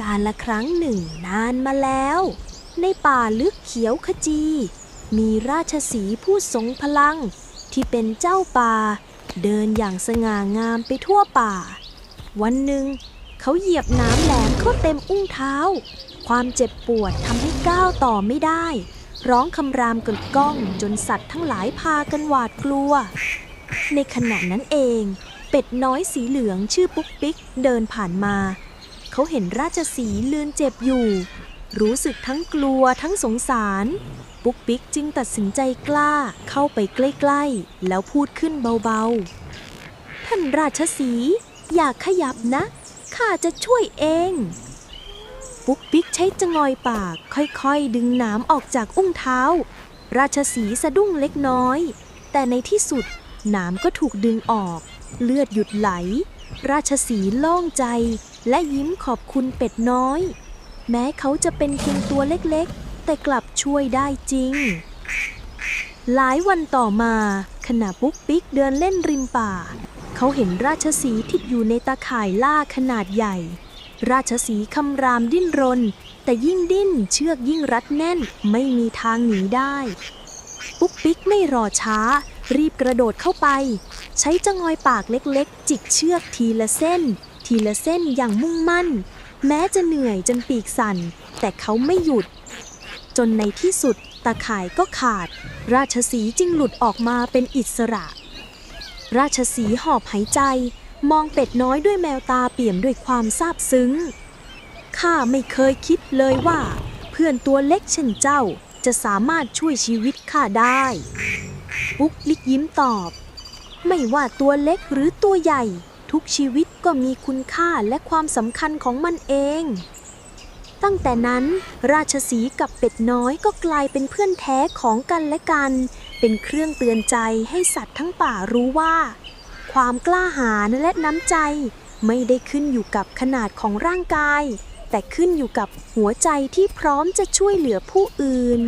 การละครั้งหนึ่งนานมาแล้ว ในป่าลึกเขียวขจี มีราชสีผู้ทรงพลัง ที่เป็นเจ้าป่า เดินอย่างสง่างามไปทั่วป่า วันหนึ่ง เขาเหยียบน้ำแหลมเข้าเต็มอุ้งเท้า ความเจ็บปวดทำให้ก้าวต่อไม่ได้ ร้องคำรามกึกก้องจนสัตว์ทั้งหลายพากันหวาดกลัว ในขณะนั้นเอง เป็ดน้อยสีเหลืองชื่อปุ๊กปิ๊กเดินผ่านมา เขาเห็นราชสีห์ลือนเจ็บอยู่ รู้สึกทั้งกลัวทั้งสงสาร ปุ๊กปิ๊กจึงตัดสินใจกล้าเข้าไปใกล้ๆ แล้วพูดขึ้นเบาๆ ท่านราชสีอย่าขยับนะ ข้าจะช่วยเอง ปุ๊กปิ๊กใช้จงอยปากค่อยๆ ดึงหน้ำออกจากอุ้งเท้า ราชสีสะดุ้งเล็กน้อย แต่ในที่สุดหนามก็ถูกดึงออก เลือดหยุดไหล ราชสีโล่งใจ และยิ้มขอบคุณเป็ดน้อย แม้เขาจะเป็นเพียงตัวเล็กๆ แต่กลับช่วยได้จริง หลายวันต่อมาขณะปุ๊กปิ๊กเดินเล่นริมป่า เขาเห็นราชสีห์ติดอยู่ในตาข่ายล่าขนาดใหญ่ ราชสีห์คำรามดิ้นรน แต่ยิ่งดิ้นเชือกยิ่งรัดแน่นไม่มีทางหนีได้ ปุ๊กปิ๊กไม่รอช้า รีบกระโดดเข้าไป ใช้จงอยปากเล็กๆ จิกเชือกทีละเส้น ทีละเส้นอย่างมุ่งมั่น แม้จะเหนื่อยจนปีกสั่น แต่เขาไม่หยุด จนในที่สุดตาข่ายก็ขาด ราชสีจึงหลุดออกมาเป็นอิสระ ราชสีห์หอบหายใจ มองเป็ดน้อยด้วยแมวตาเปี่ยมด้วยความซาบซึ้งข้าไม่เคยคิดเลยว่า เพื่อนตัวเล็กเช่นเจ้าจะสามารถช่วยชีวิตข้าได้ ปุ๊กลิกยิ้มตอบ ไม่ว่าตัวเล็กหรือตัวใหญ่ ทุกชีวิตก็มีคุณค่าและความสำคัญของมันเอง ตั้งแต่นั้น ราชสีกับเป็ดน้อยก็กลายเป็นเพื่อนแท้ของกันและกัน เป็นเครื่องเตือนใจให้สัตว์ทั้งป่ารู้ว่า ความกล้าหาญและน้ำใจไม่ได้ขึ้นอยู่กับขนาดของร่างกาย แต่ขึ้นอยู่กับหัวใจที่พร้อมจะช่วยเหลือผู้อื่น